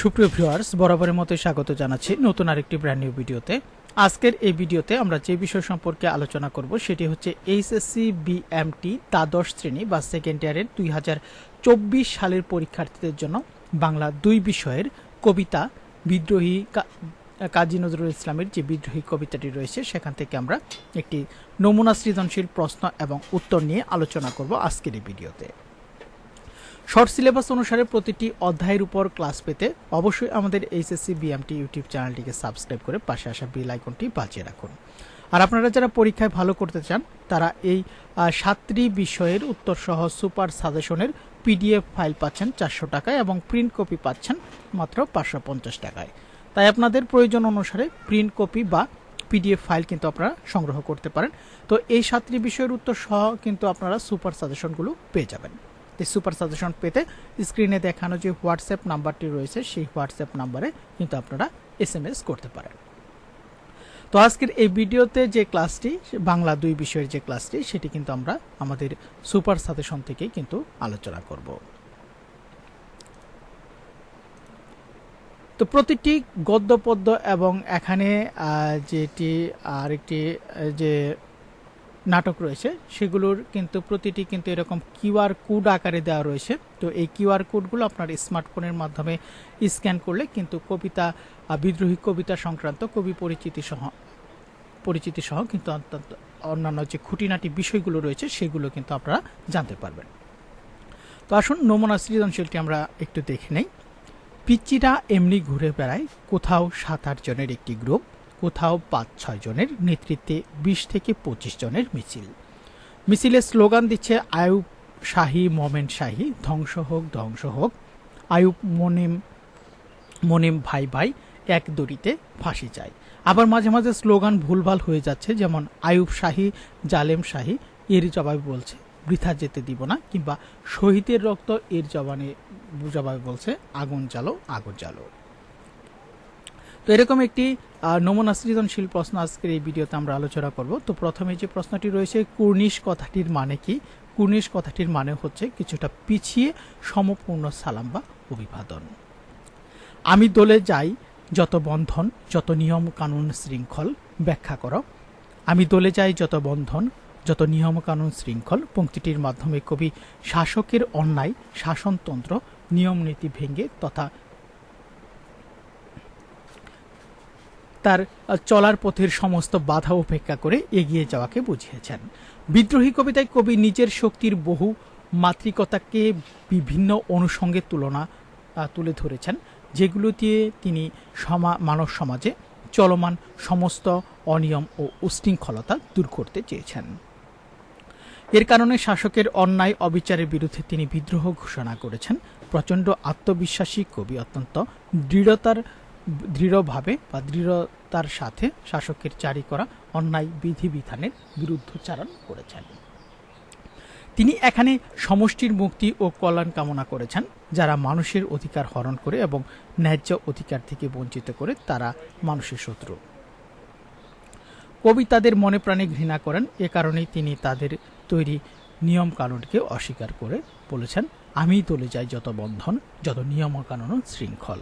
সুপ্রিয় ভিউয়ার্স বরাবরের মতো স্বাগত জানাচ্ছি নতুন আরেকটি ব্র্যান্ড নিউ ভিডিওতে। আজকের এই ভিডিওতে আমরা যে বিষয় সম্পর্কে আলোচনা করব সেটি হচ্ছে এইচএসসি বিএমটি দ্বাদশ শ্রেণি বা সেকেন্ড ইয়ারের দুই চব্বিশ সালের পরীক্ষার্থীদের জন্য বাংলা দুই বিষয়ের কবিতা বিদ্রোহী কাজী নজরুল ইসলামের যে বিদ্রোহী কবিতাটি রয়েছে, সেখান থেকে আমরা একটি নমুনা সৃজনশীল প্রশ্ন এবং উত্তর নিয়ে আলোচনা করব আজকের এই ভিডিওতে। শর্ট সিলেবাস অনুসারে প্রতিটি অধ্যায়ের উপর ক্লাস পেতে অবশ্যই আমাদের এইচএসসি বিএমটি ইউটিউব চ্যানেলটিকে সাবস্ক্রাইব করে পাশে আসা বেল আইকনটি বাজিয়ে রাখুন। আর আপনারা যারা পরীক্ষায় ভালো করতে চান, তারা এই সাতটি বিষয়ের উত্তর সহ সুপার সাজেশনের পিডিএফ ফাইল পাচ্ছেন চারশো টাকায় এবং প্রিন্ট কপি পাচ্ছেন মাত্র পাঁচশো পঞ্চাশ টাকায়। তাই আপনাদের প্রয়োজন অনুসারে প্রিন্ট কপি বা পিডিএফ ফাইল কিন্তু আপনারা সংগ্রহ করতে পারেন। তো এই সাতটি বিষয়ের উত্তর সহ কিন্তু আপনারা সুপার সাজেশনগুলো পেয়ে যাবেন। এই সুপার সাজেশন পেতে স্ক্রিনে দেখানো যে হোয়াটসঅ্যাপ নাম্বারটি রয়েছে, সেই হোয়াটসঅ্যাপ নাম্বারে কিন্তু আপনারা এস করতে পারেন। তো আজকের এই ভিডিওতে যে ক্লাসটি, বাংলা দুই বিষয়ের যে ক্লাসটি, সেটি কিন্তু আমরা আমাদের সুপার সাজেশন থেকেই কিন্তু আলোচনা করব। তো প্রতিটি গদ্য পদ্য এবং এখানে যেটি আরেকটি যে নাটক রয়েছে। সেগুলোর কিন্তু প্রতিটি কিন্তু এরকম কিউআর কোড আকারে দেওয়া রয়েছে। তো এই কিউআর কোডগুলো আপনার স্মার্টফোনের মাধ্যমে স্ক্যান করলে কিন্তু কবিতা বিদ্রোহী কবিতা সংক্রান্ত কবি পরিচিতি সহ পরিচিতি সহ কিন্তু অত্যন্ত অন্যান্য যে খুঁটিনাটি বিষয়গুলো রয়েছে, সেগুলো কিন্তু আপনারা জানতে পারবেন। তো আসুন নমুনা সৃজনশীলটি আমরা একটু দেখে নেই। পিচ্চিরা এমনি ঘুরে বেড়ায়, কোথাও সাত আট জনের একটি গ্রুপ। কোথাও পাঁচ, ছয় জনের নেতৃত্বে বিশ থেকে পঁচিশ জনের মিছিল। মিছিলের স্লোগান দিচ্ছে আয়ুব শাহী, মোমেন শাহী, ধ্বংস হোক ধ্বংস হোক। আয়ুব মনিম মনিম ভাই ভাই এক দড়িতে ফাঁসি চাই আবার মাঝে মাঝে স্লোগান ভুলভাল হয়ে যাচ্ছে, যেমন আয়ুব শাহী, জালেম শাহী, এর জবাবে বলছে, বৃথা যেতে দিব না, কিংবা শহীদের রক্ত এর জবানে জবাবে বলছে, আগুন জ্বালো আগুন জ্বালো। তো এরকম একটি নমুনা সৃজনশীল প্রশ্ন আজকের এই ভিডিওতে আমরা আলোচনা করব। তো প্রথমে যে প্রশ্নটি রয়েছে, কুর্নিশ কথাটির মানে কি? কুর্নিশ কথাটির মানে হচ্ছে কিছুটা পিছিয়ে, সমপূর্ণ সালাম বা অভিবাদন। আমি দলে যাই, যত বন্ধন, যত নিয়ম কানুন শৃঙ্খল, ব্যাখ্যা করো। আমি দলে যাই, যত বন্ধন, যত নিয়ম কানুন শৃঙ্খল পংক্তিটির মাধ্যমে কবি শাসকের অন্যায়, শাসনতন্ত্র, নিয়ম নীতি ভেঙে তথা তার চলার পথের সমস্ত বাধা উপেক্ষা করে এগিয়ে যাওয়াকে বুঝিয়েছেন। বিদ্রোহী কবিতায় কবি নিজের শক্তির বহু মাতৃকতাকে বিভিন্ন অনুষঙ্গে তুলনা তুলে ধরেছেন, যেগুলো দিয়ে তিনি সমা, মানব সমাজে চলমান সমস্ত অনিয়ম ও উশৃঙ্খলতা দূর করতে চেয়েছেন। এর কারণে শাসকের অন্যায় অবিচারের বিরুদ্ধে তিনি বিদ্রোহ ঘোষণা করেছেন। প্রচণ্ড আত্মবিশ্বাসী কবি অত্যন্ত দৃঢ়তার দৃঢ়ভাবে বা দৃঢ়তার সাথে শাসকের জারি করা অন্যায় বিধিবিধানের বিরুদ্ধচারণ করেছেন। তিনি এখানে সমষ্টির মুক্তি ও কল্যাণ কামনা করেছেন, যারা মানুষের অধিকার হরণ করে এবং ন্যায্য অধিকার থেকে বঞ্চিত করে তারা মানুষের শত্রু। কবি তাদের মনে প্রাণে ঘৃণা করেন, এ কারণেই তিনি তাদের তৈরি নিয়ম কানুনকে অস্বীকার করে বলেছেন, আমি দলে যাই যত বন্ধন, যত নিয়ম কানুন শৃঙ্খল।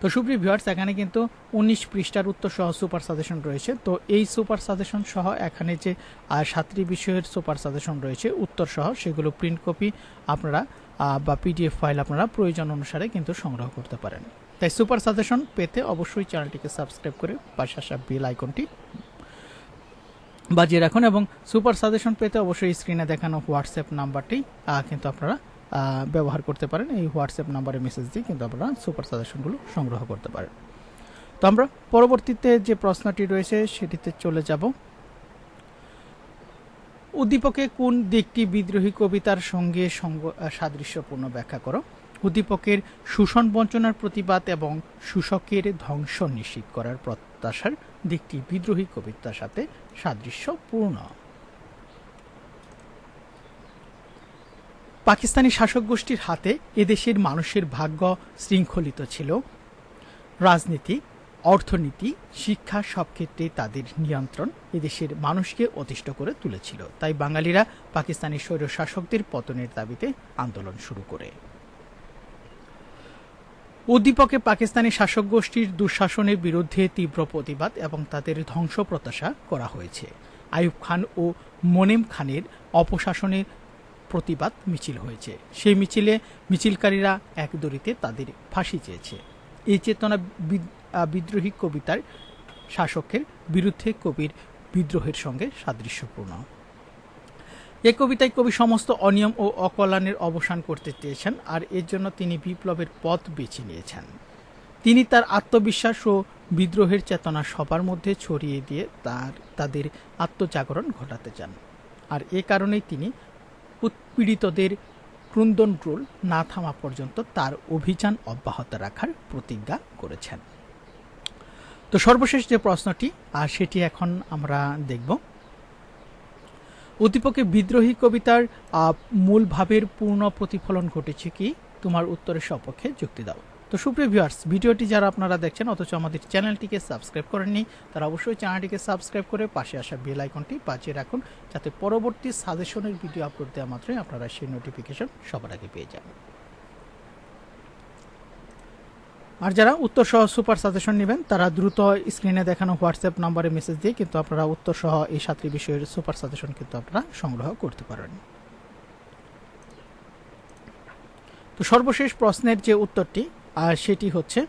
তো সুপ্রিয় ভিউয়ার্স এখানে কিন্তু উনিশ পৃষ্ঠার উত্তর সহ সুপার সাজেশন রয়েছে। তো এই সুপার সাজেশন সহ এখানে যে সাতটি বিষয়ের সুপার সাজেশন রয়েছে, উত্তর সহ সেগুলো প্রিন্ট কপি আপনারা বা পিডিএফ ফাইল আপনারা প্রয়োজন অনুসারে কিন্তু সংগ্রহ করতে পারেন। তাই সুপার সাজেশন পেতে অবশ্যই চ্যানেলটিকে সাবস্ক্রাইব করে পাশে আসা বেল আইকনটি বাজিয়ে রাখুন এবং সুপার সাজেশন পেতে অবশ্যই স্ক্রিনে দেখানো হোয়াটসঅ্যাপ নাম্বারটি কিন্তু আপনারা ব্যবহার করতে পারেন। এই হোয়াটসঅ্যাপ নাম্বারে মেসেজ দিয়ে কিন্তু আপনারা সুপার সাজেশনগুলো সংগ্রহ করতে পারেন। তো আমরা পরবর্তীতে যে প্রশ্নটি রয়েছে, সেটিতে চলে যাব। উদ্দীপকে কোন দিকটি বিদ্রোহী কবিতার সঙ্গে সাদৃশ্যপূর্ণ ব্যাখ্যা করো? উদ্দীপকের শোষণ বঞ্চনার প্রতিবাদ এবং শোষকের ধ্বংস নিশ্চিত করার প্রত্যাশার দিকটি বিদ্রোহী কবিতার সাথে সাদৃশ্যপূর্ণ। পাকিস্তানি শাসক গোষ্ঠীর হাতে এদেশের মানুষের ভাগ্য শৃঙ্খলিত ছিল। রাজনীতি, অর্থনীতি, শিক্ষা সব ক্ষেত্রে তাদের নিয়ন্ত্রণ এদেশের মানুষকে অতিষ্ঠ করে তুলেছিল। তাই বাঙালিরা পাকিস্তানি স্বৈর শাসকদের পতনের দাবিতে আন্দোলন শুরু করে। উদ্দীপকে পাকিস্তানি শাসক গোষ্ঠীর দুঃশাসনের বিরুদ্ধে তীব্র প্রতিবাদ এবং তাদের ধ্বংস প্রত্যাশা করা হয়েছে। আইয়ুব খান ও মোনেম খানের অপশাসনের প্রতিবাদ মিছিল হয়েছে। সেই মিছিলে মিছিলকারীরা এক দড়িতে তাদের ফাঁসি চেয়েছে। এই চেতনা বিদ্রোহী কবিতার শাসকের বিরুদ্ধে কবির বিদ্রোহের সঙ্গে সাদৃশ্যপূর্ণ। এ কবিতায় কবি সমস্ত অনিয়ম ও অকল্যাণের অবসান করতে চেয়েছেন আর এর জন্য তিনি বিপ্লবের পথ বেছে নিয়েছেন। তিনি তার আত্মবিশ্বাস ও বিদ্রোহের চেতনা সবার মধ্যে ছড়িয়ে দিয়ে তার, তাদের আত্মজাগরণ ঘটাতে চান। আর এ কারণেই তিনি উৎপীড়িতদের ক্রন্দন রোল না থামা পর্যন্ত তার অভিযান অব্যাহত রাখার প্রতিজ্ঞা করেছেন। তো সর্বশেষ যে প্রশ্নটি, আর সেটি এখন আমরা দেখব। অতিপক্ষে বিদ্রোহী কবিতার মূল ভাবের পূর্ণ প্রতিফলন ঘটেছে কি? তোমার উত্তরের সপক্ষে যুক্তি দাও। তো সুপ্রিয় ভিউয়ার্স, ভিডিওটি যারা আপনারা দেখছেন, অথচ আমাদের চ্যানেলটিকে সাবস্ক্রাইব করেননি, তারা অবশ্যই চ্যানেলটিকে সাবস্ক্রাইব করে পাশে আসা বেল আইকনটি বাজিয়ে রাখুন, যাতে পরবর্তী সাজেশনের ভিডিও আপলোড দেওয়া মাত্রই আপনারা সেই নোটিফিকেশন সবার আগে পেয়ে যান। আর যারা উত্তর সহ সুপার সাজেশন নেবেন, তারা দ্রুত স্ক্রিনে দেখানো হোয়াটসঅ্যাপ নম্বরে মেসেজ দিয়ে কিন্তু আপনারা উত্তর সহ এই সাতটি বিষয়ের সুপার সাজেশন কিন্তু আপনারা সংগ্রহ করতে পারেন। তো সর্বশেষ প্রশ্নের যে উত্তরটি আর সেটি হচ্ছে,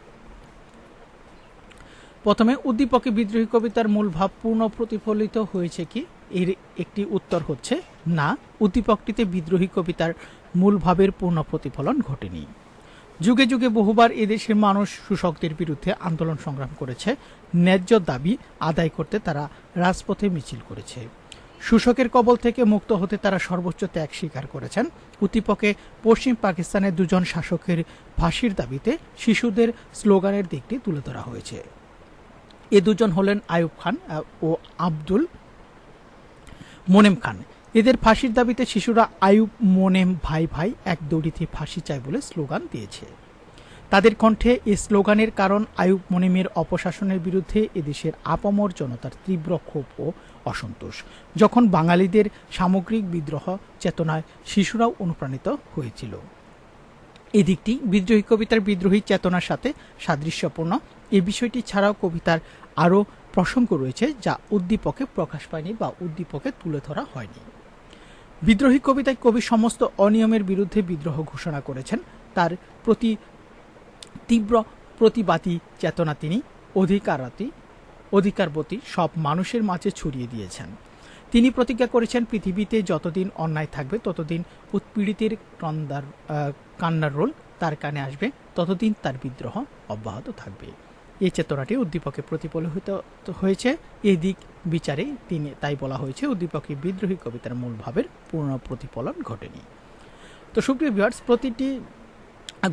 প্রথমে উদ্দীপকে বিদ্রোহী কবিতার মূল ভাব পূর্ণ প্রতিফলিত হয়েছে কি? এর একটি উত্তর হচ্ছে, না, উদ্দীপকটিতে বিদ্রোহী কবিতার মূল ভাবের পূর্ণ প্রতিফলন ঘটেনি। যুগে যুগে বহুবার এদেশের মানুষ শোষকদের বিরুদ্ধে আন্দোলন সংগ্রাম করেছে, ন্যায্য দাবি আদায় করতে তারা রাজপথে মিছিল করেছে। শোষকের কবল থেকে মুক্ত হতে তারা সর্বোচ্চ ত্যাগ স্বীকার করেছেন। উদ্দীপকে পশ্চিম পাকিস্তানের দুজন শাসকের ফাঁসির দাবিতে শিশুদের স্লোগানের দিকটি তুলে ধরা হয়েছে। এ দুজন হলেন আয়ুব খান ও আব্দুল মোনেম খান। এদের ফাঁসির দাবিতে শিশুরা আয়ুব মোনেম ভাই ভাই এক দড়িতে ফাঁসি চায় বলে স্লোগান দিয়েছে। তাদের কণ্ঠে এ স্লোগানের কারণ আয়ুব মোনেমের অপশাসনের বিরুদ্ধে এদেশের আপামর জনতার তীব্র ক্ষোভ ও অসন্তোষ। যখন বাঙালিদের সামগ্রিক বিদ্রোহ চেতনায় শিশুরাও অনুপ্রাণিত হয়েছিল। এই দিকটি বিদ্রোহী কবিতার বিদ্রোহী চেতনার সাথে সাদৃশ্যপূর্ণ। এ বিষয়টি ছাড়াও কবিতার আরও প্রসঙ্গ রয়েছে যা উদ্দীপকে প্রকাশ পায়নি বা উদ্দীপকে তুলে ধরা হয়নি। বিদ্রোহী কবিতায় কবি সমস্ত অনিয়মের বিরুদ্ধে বিদ্রোহ ঘোষণা করেছেন। তার প্রতি তীব্র প্রতিবাদী চেতনা তিনি অধিকারাতি অধিকারবতী সব মানুষের মাঝে ছড়িয়ে দিয়েছেন। তিনি প্রতিজ্ঞা করেছেন পৃথিবীতে যতদিন অন্যায় থাকবে ততদিন উৎপীড়িতের ক্রন্দার আহ, কান্নার রোল তার কানে আসবে ততদিন তার বিদ্রোহ অব্যাহত থাকবে। এই চেতনাটি উদ্দীপকে প্রতিফলিত হয়েছে। এই দিক বিচারে তিনি তাই বলা হয়েছে উদ্দীপকে বিদ্রোহী কবিতার মূল ভাবের পূর্ণ প্রতিফলন ঘটেনি। তো সুপ্রিয় ভিউয়ার্স প্রতিটি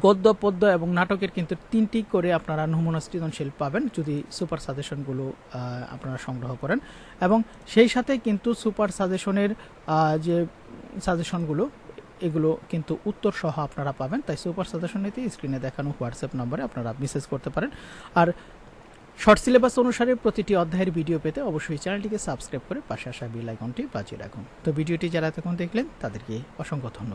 গদ্য, পদ্য এবং নাটকের কিন্তু তিনটি করে আপনারা নমুনা সৃজনশীল পাবেন যদি সুপার সাজেশনগুলো আপনারা সংগ্রহ করেন। এবং সেই সাথে কিন্তু সুপার সাজেশনের যে সাজেশনগুলো, এগুলো কিন্তু উত্তর সহ আপনারা পাবেন। তাই সুপার সাজেশন নিতে স্ক্রিনে দেখানো হোয়াটসঅ্যাপ নম্বরে আপনারা মেসেজ করতে পারেন। আর শর্ট সিলেবাস অনুসারে প্রতিটি অধ্যায়ের ভিডিও পেতে অবশ্যই চ্যানেলটিকে সাবস্ক্রাইব করে পাশে আসা বেল আইকনটি বাজিয়ে রাখুন। তো ভিডিওটি যারা এতক্ষণ দেখলেন, তাদেরকে অসংখ্য ধন্যবাদ।